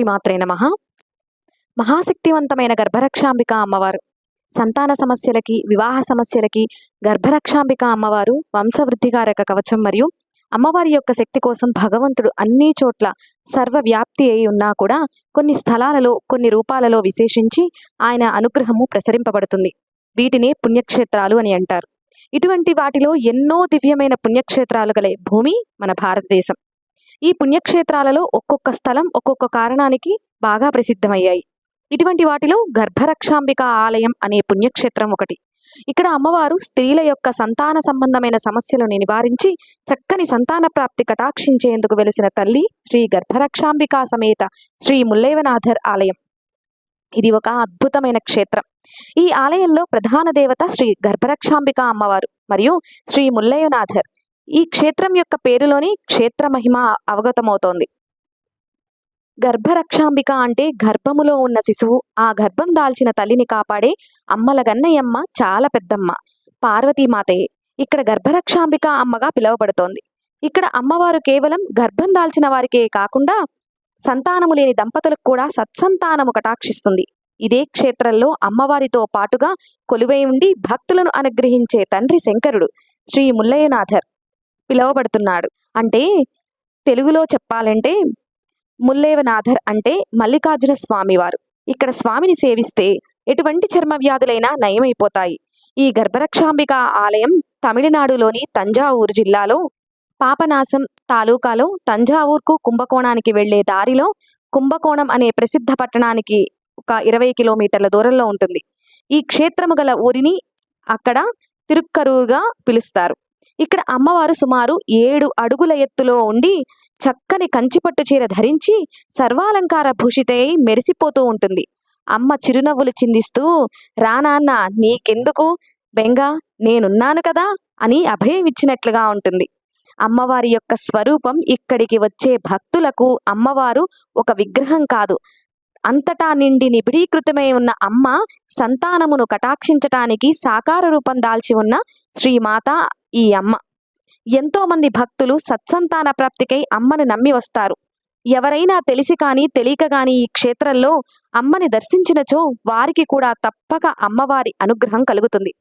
శ్రీమాత్రే నమ. మహాశక్తివంతమైన గర్భరక్షాంబిక అమ్మవారు. సంతాన సమస్యలకి వివాహ సమస్యలకి గర్భరక్షాంబిక అమ్మవారు వంశవృద్ధికారక కవచం మరియు అమ్మవారి యొక్క శక్తి కోసం భగవంతుడు అన్ని చోట్ల సర్వవ్యాప్తి అయి ఉన్నా కూడా కొన్ని స్థలాలలో కొన్ని రూపాలలో విశేషించి ఆయన అనుగ్రహము ప్రసరింపబడుతుంది. వీటినే పుణ్యక్షేత్రాలు అని అంటారు. ఇటువంటి వాటిలో ఎన్నో దివ్యమైన పుణ్యక్షేత్రాలు గలే భూమి మన భారతదేశం. ఈ పుణ్యక్షేత్రాలలో ఒక్కొక్క స్థలం ఒక్కొక్క కారణానికి బాగా ప్రసిద్ధమయ్యాయి. ఇటువంటి వాటిలో గర్భరక్షాంబిక ఆలయం అనే పుణ్యక్షేత్రం ఒకటి. ఇక్కడ అమ్మవారు స్త్రీల యొక్క సంతాన సంబంధమైన సమస్యలను నివారించి చక్కని సంతాన ప్రాప్తి కటాక్షించేందుకు వెలిసిన తల్లి శ్రీ గర్భరక్షాంబికా సమేత శ్రీ ముల్లేవనాథర్ ఆలయం. ఇది ఒక అద్భుతమైన క్షేత్రం. ఈ ఆలయంలో ప్రధాన దేవత శ్రీ గర్భరక్షాంబిక అమ్మవారు మరియు శ్రీ ముల్లయ్యనాథర్ ఈ క్షేత్రం యొక్క పేరులోని క్షేత్ర మహిమ అవగతమవుతోంది. గర్భరక్షాంబిక అంటే గర్భములో ఉన్న శిశువు ఆ గర్భం దాల్చిన తల్లిని కాపాడే అమ్మల గన్నయ్యమ్మ చాలా పెద్దమ్మ పార్వతీమాతయే ఇక్కడ గర్భరక్షాంబిక అమ్మగా పిలువబడుతోంది. ఇక్కడ అమ్మవారు కేవలం గర్భం దాల్చిన వారికే కాకుండా సంతానము లేని దంపతులకు కూడా సత్సంతానము కటాక్షిస్తుంది. ఇదే క్షేత్రంలో అమ్మవారితో పాటుగా కొలువై ఉండి భక్తులను అనుగ్రహించే తండ్రి శంకరుడు శ్రీ ముల్లయ్యనాథర్. పిలువబడుతున్నాడు. అంటే తెలుగులో చెప్పాలంటే ముల్లేవనాథర్ అంటే మల్లికార్జున స్వామివారు. ఇక్కడ స్వామిని సేవిస్తే ఎటువంటి చర్మ వ్యాధులైనా నయమైపోతాయి. ఈ గర్భరక్షాంబిక ఆలయం తమిళనాడులోని తంజావూరు జిల్లాలో పాపనాశం తాలూకాలో తంజావూర్కు కుంభకోణానికి వెళ్ళే దారిలో కుంభకోణం అనే ప్రసిద్ధ పట్టణానికి ఒక ఇరవై కిలోమీటర్ల దూరంలో ఉంటుంది. ఈ క్షేత్రము గల ఊరిని అక్కడ తిరుక్కరూరుగా పిలుస్తారు. ఇక్కడ అమ్మవారు సుమారు ఏడు అడుగుల ఎత్తులో ఉండి చక్కని కంచిపట్టు చీర ధరించి సర్వాలంకార భూషితై మెరిసిపోతూ ఉంటుంది. అమ్మ చిరునవ్వులు చిందిస్తూ రానాన్న నీకెందుకు? బెంగ నేనున్నాను కదా అని అభయం ఇచ్చినట్లుగా ఉంటుంది. అమ్మవారి యొక్క స్వరూపం ఇక్కడికి వచ్చే భక్తులకు అమ్మవారు ఒక విగ్రహం కాదు. అంతటా నిండి నిబిడీకృతమై ఉన్న అమ్మ సంతానమును కటాక్షించటానికి సాకార రూపం దాల్చి ఉన్న శ్రీమాత ఈ అమ్మ. ఎంతో మంది భక్తులు సత్సంతాన ప్రాప్తికై అమ్మను నమ్మి వస్తారు. ఎవరైనా తెలిసి కానీ తెలియక కానీ ఈ క్షేత్రంలో అమ్మని దర్శించినచో వారికి కూడా తప్పక అమ్మవారి అనుగ్రహం కలుగుతుంది.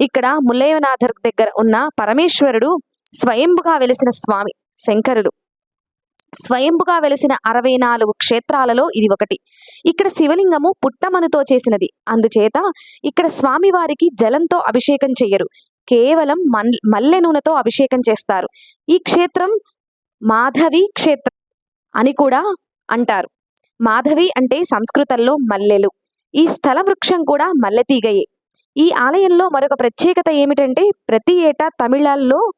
ఇక్కడ ముల్లయ్యనాథర్ దగ్గర ఉన్న పరమేశ్వరుడు స్వయంభుగా వెలిసిన స్వామి శంకరుడు స్వయంభుగా వెలిసిన అరవై నాలుగు క్షేత్రాలలో ఇది ఒకటి. ఇక్కడ శివలింగము పుట్టమనుతో చేసినది. అందుచేత ఇక్కడ స్వామివారికి జలంతో అభిషేకం చెయ్యరు. కేవలం మన్ మల్లె నూనెతో అభిషేకం చేస్తారు. ఈ క్షేత్రం మాధవి క్షేత్రం అని కూడా అంటారు. మాధవి అంటే సంస్కృతంలో మల్లెలు. ఈ స్థల వృక్షం కూడా మల్లెతీగయే ఈ ఆలయంలో మరొక ప్రత్యేకత ఏమిటంటే ప్రతి ఏటా తమిళాల్లో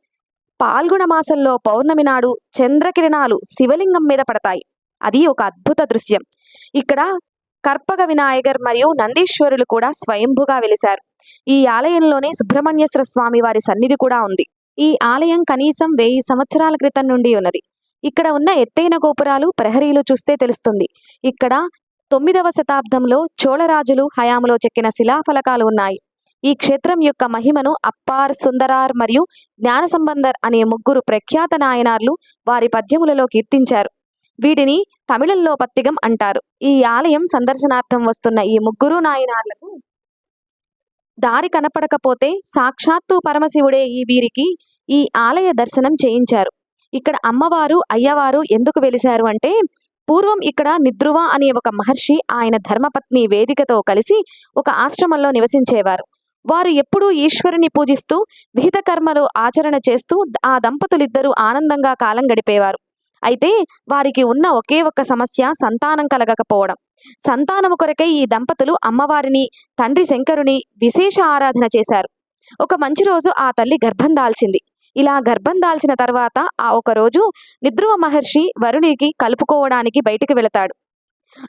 పాల్గొన మాసంలో పౌర్ణమి నాడు చంద్రకిరణాలు శివలింగం మీద పడతాయి. అది ఒక అద్భుత దృశ్యం. ఇక్కడ కర్పక వినాయకర్ మరియు నందీశ్వరులు కూడా స్వయంభుగా వెలిశారు. ఈ ఆలయంలోనే సుబ్రహ్మణ్యేశ్వర స్వామి వారి సన్నిధి కూడా ఉంది. ఈ ఆలయం కనీసం వెయ్యి సంవత్సరాల క్రితం నుండి ఉన్నది. ఇక్కడ ఉన్న ఎత్తైన గోపురాలు ప్రహరీలు చూస్తే తెలుస్తుంది. ఇక్కడ తొమ్మిదవ శతాబ్దంలో చోళరాజులు హయాంలో చెక్కిన శిలాఫలకాలు ఉన్నాయి. ఈ క్షేత్రం యొక్క మహిమను అప్పార్ సుందరార్ మరియు జ్ఞాన సంబంధర్ అనే ముగ్గురు ప్రఖ్యాత నాయనార్లు వారి పద్యములలో కీర్తించారు. వీటిని తమిళంలో పత్తిగం అంటారు. ఈ ఆలయం సందర్శనార్థం వస్తున్న ఈ ముగ్గురు నాయనార్లకు దారి కనపడకపోతే సాక్షాత్తు పరమశివుడే ఈ వీరికి ఈ ఆలయ దర్శనం చేయించారు. ఇక్కడ అమ్మవారు అయ్యవారు ఎందుకు వెలిశారు అంటే పూర్వం ఇక్కడ నిద్రువ అనే ఒక మహర్షి ఆయన ధర్మపత్ని వేదికతో కలిసి ఒక ఆశ్రమంలో నివసించేవారు. వారు ఎప్పుడూ ఈశ్వరుని పూజిస్తూ విహిత కర్మలు ఆచరణ చేస్తూ ఆ దంపతులిద్దరూ ఆనందంగా కాలం గడిపేవారు. అయితే వారికి ఉన్న ఒకే ఒక్క సమస్య సంతానం కలగకపోవడం. సంతానము కొరకై ఈ దంపతులు అమ్మవారిని తండ్రి శంకరుని విశేష ఆరాధన చేశారు. ఒక మంచి రోజు ఆ తల్లి గర్భం దాల్చింది. ఇలా గర్భం దాల్చిన తర్వాత ఆ ఒక రోజు నిద్రువ మహర్షి వరుణికి కలుపుకోవడానికి బయటికి వెళతాడు.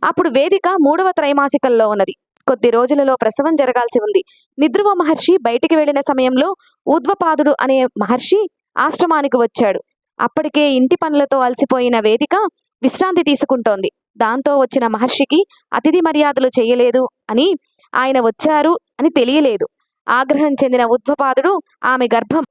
అప్పుడు వేదిక మూడవ త్రైమాసికంలో ఉన్నది. కొద్ది రోజులలో ప్రసవం జరగాల్సి ఉంది. నిద్రువ మహర్షి బయటికి వెళ్ళిన సమయంలో ఊద్వపాదుడు అనే మహర్షి ఆశ్రమానికి వచ్చాడు. అప్పటికే ఇంటి పనులతో అలసిపోయిన వేదిక విశ్రాంతి తీసుకుంటోంది. దాంతో వచ్చిన మహర్షికి అతిథి మర్యాదలు చేయలేదు అని ఆయన వచ్చారు అని తెలియలేదు. ఆగ్రహం చెందిన ఉద్వపాదుడు ఆమె గర్భం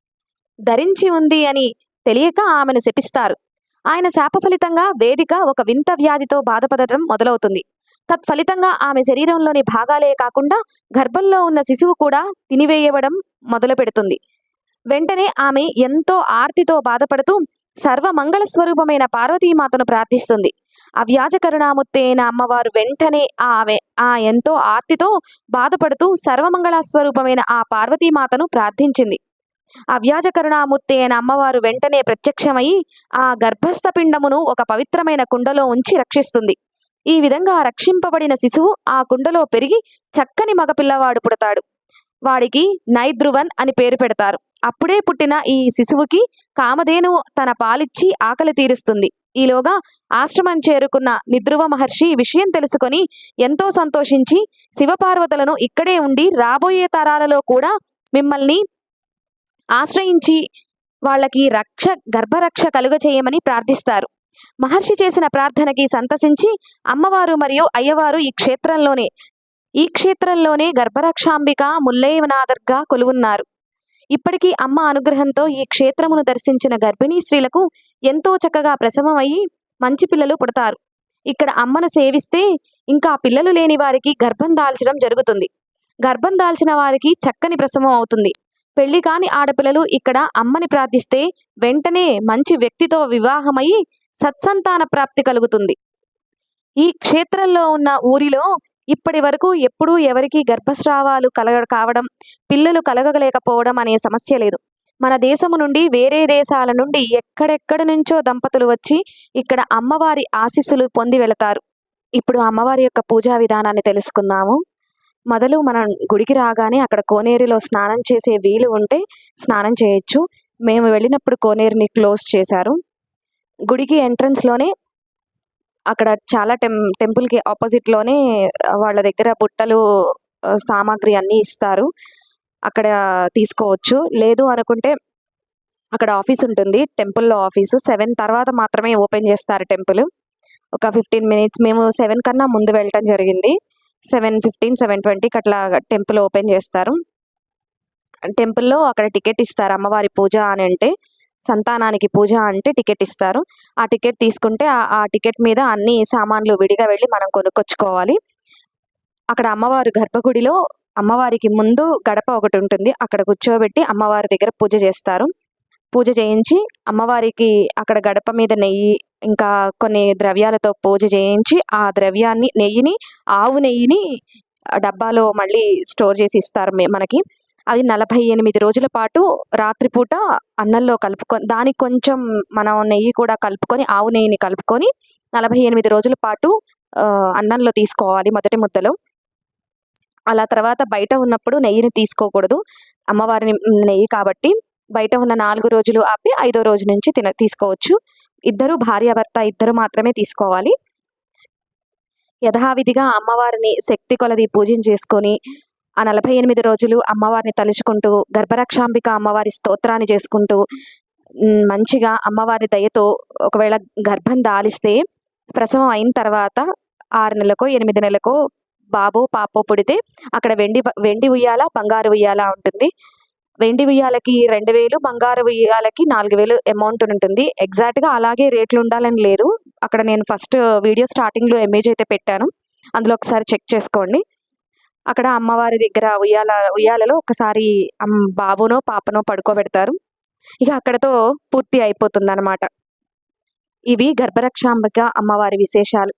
ధరించి ఉంది అని తెలియక ఆమెను శపిస్తారు. ఆయన శాప ఫలితంగా వేదిక ఒక వింత వ్యాధితో బాధపడటం మొదలవుతుంది. తత్ఫలితంగా ఆమె శరీరంలోని భాగాలే కాకుండా గర్భంలో ఉన్న శిశువు కూడా తినివేయవడం మొదలు పెడుతుంది వెంటనే ఆమె ఎంతో ఆర్తితో బాధపడుతూ సర్వ మంగళ స్వరూపమైన పార్వతీమాతను ప్రార్థిస్తుంది. అవ్యాజ కరుణాముత్తి అమ్మవారు వెంటనే ఆమె ఆ ఎంతో ఆర్తితో బాధపడుతూ సర్వమంగళ స్వరూపమైన ఆ పార్వతీమాతను ప్రార్థించింది. అవ్యాజ కరుణాముత్తి అయిన అమ్మవారు వెంటనే ప్రత్యక్షమై ఆ గర్భస్థ పిండమును ఒక పవిత్రమైన కుండలో ఉంచి రక్షిస్తుంది. ఈ విధంగా రక్షింపబడిన శిశువు ఆ కుండలో పెరిగి చక్కని మగపిల్లవాడు పుడతాడు. వాడికి నైద్రువన్ అని పేరు పెడతారు. అప్పుడే పుట్టిన ఈ శిశువుకి కామధేను తన పాలిచ్చి ఆకలి తీరుస్తుంది. ఈలోగా ఆశ్రమం చేరుకున్న నిద్రువ మహర్షి విషయం తెలుసుకొని ఎంతో సంతోషించి శివపార్వతులను ఇక్కడే ఉండి రాబోయే తరాలలో కూడా మిమ్మల్ని ఆశ్రయించి వాళ్ళకి రక్ష గర్భరక్ష కలుగ చేయమని ప్రార్థిస్తారు. మహర్షి చేసిన ప్రార్థనకి సంతసించి అమ్మవారు మరియు అయ్యవారు ఈ క్షేత్రంలోనే ఈ క్షేత్రంలోనే గర్భరక్షాంబిక ముల్లయ్యనాథర్గా కొలువున్నారు. ఇప్పటికీ అమ్మ అనుగ్రహంతో ఈ క్షేత్రమును దర్శించిన గర్భిణీ స్త్రీలకు ఎంతో చక్కగా ప్రసవమయ్యి మంచి పిల్లలు పుడతారు. ఇక్కడ అమ్మను సేవిస్తే ఇంకా పిల్లలు లేని వారికి గర్భం దాల్చడం జరుగుతుంది. గర్భం దాల్చిన వారికి చక్కని ప్రసవం అవుతుంది. పెళ్ళి కాని ఆడపిల్లలు ఇక్కడ అమ్మని ప్రార్థిస్తే వెంటనే మంచి వ్యక్తితో వివాహమై సత్సంతాన ప్రాప్తి కలుగుతుంది. ఈ క్షేత్రంలో ఉన్న ఊరిలో ఇప్పటి వరకు ఎప్పుడూ ఎవరికి గర్భస్రావాలు కలగ కావడం పిల్లలు కలగలేకపోవడం అనే సమస్య లేదు. మన దేశము నుండి వేరే దేశాల నుండి ఎక్కడెక్కడి నుంచో దంపతులు వచ్చి ఇక్కడ అమ్మవారి ఆశీస్సులు పొంది వెళతారు. ఇప్పుడు అమ్మవారి యొక్క పూజా విధానాన్ని తెలుసుకుందాము. మొదలు మనం గుడికి రాగానే అక్కడ కోనేరులో స్నానం చేసే వీలు ఉంటే స్నానం చేయొచ్చు. మేము వెళ్ళినప్పుడు కోనేరుని క్లోజ్ చేశారు. గుడికి ఎంట్రన్స్లోనే అక్కడ చాలా టెం టెంపుల్కి ఆపోజిట్లోనే వాళ్ళ దగ్గర బుట్టలు సామాగ్రి అన్నీ ఇస్తారు. అక్కడ తీసుకోవచ్చు. లేదు అనుకుంటే అక్కడ ఆఫీస్ ఉంటుంది. టెంపుల్లో ఆఫీసు. సెవెన్ తర్వాత మాత్రమే ఓపెన్ చేస్తారు టెంపుల్. ఒక ఫిఫ్టీన్ మినిట్స్. మేము సెవెన్ కన్నా ముందు వెళ్ళటం జరిగింది. సెవెన్ ఫిఫ్టీన్ సెవెన్ ట్వంటీకి అట్లా టెంపుల్ ఓపెన్ చేస్తారు. టెంపుల్లో అక్కడ టికెట్ ఇస్తారు అమ్మవారి పూజ అని అంటే సంతానానికి పూజ అంటే టికెట్ ఇస్తారు. ఆ టికెట్ తీసుకుంటే ఆ- టికెట్ మీద అన్ని సామాన్లు విడిగా వెళ్ళి మనం కొనుక్కొచ్చుకోవాలి. అక్కడ అమ్మవారు గర్భగుడిలో అమ్మవారికి ముందు గడప ఒకటి ఉంటుంది. అక్కడ కూర్చోబెట్టి అమ్మవారి దగ్గర పూజ చేస్తారు. పూజ చేయించి అమ్మవారికి అక్కడ గడప మీద నెయ్యి ఇంకా కొన్ని ద్రవ్యాలతో పూజ చేయించి ఆ ద్రవ్యాన్ని నెయ్యిని ఆవు నెయ్యిని డబ్బాలో మళ్ళీ స్టోర్ చేసి ఇస్తారు మనకి. అది నలభై ఎనిమిది రోజుల పాటు రాత్రిపూట అన్నంలో కలుపుకొని దానికి కొంచెం మనం నెయ్యి కూడా కలుపుకొని ఆవు నెయ్యిని కలుపుకొని నలభై ఎనిమిది రోజుల పాటు అన్నంలో తీసుకోవాలి మొదటి ముద్దలో. అలా తర్వాత బయట ఉన్నప్పుడు నెయ్యిని తీసుకోకూడదు. అమ్మవారిని నెయ్యి కాబట్టి బయట ఉన్న నాలుగు రోజులు ఆపి ఐదో రోజు నుంచి తిన తీసుకోవచ్చు. ఇద్దరు భార్యాభర్త ఇద్దరు మాత్రమే తీసుకోవాలి. యథావిధిగా అమ్మవారిని శక్తి కొలది పూజన చేసుకొని ఆ నలభై ఎనిమిది రోజులు అమ్మవారిని తలుచుకుంటూ గర్భరక్షాంబిక అమ్మవారి స్తోత్రాన్ని చేసుకుంటూ మంచిగా అమ్మవారి దయతో ఒకవేళ గర్భం దాలిస్తే ప్రసవం అయిన తర్వాత ఆరు నెలలకో ఎనిమిది నెలలకో బాబో పాపో పుడితే అక్కడ వెండి వెండి ఉయ్యాల బంగారు ఉయ్యాల ఉంటుంది. వెండి ఉయ్యాలకి రెండు వేలు బంగారు ఉయ్యాలకి నాలుగు వేలు అమౌంట్ ఉంటుంది. ఎగ్జాక్ట్గా అలాగే రేట్లు ఉండాలని లేదు. అక్కడ నేను ఫస్ట్ వీడియో స్టార్టింగ్లో ఇమేజ్ అయితే పెట్టాను. అందులో ఒకసారి చెక్ చేసుకోండి. అక్కడ అమ్మవారి దగ్గర ఉయ్యాల ఉయ్యాలలో ఒకసారి బాబునో పాపనో పడుకోబెడతారు. ఇక అక్కడతో పూర్తి అయిపోతుంది ఇవి గర్భరక్షాంబిక అమ్మవారి విశేషాలు.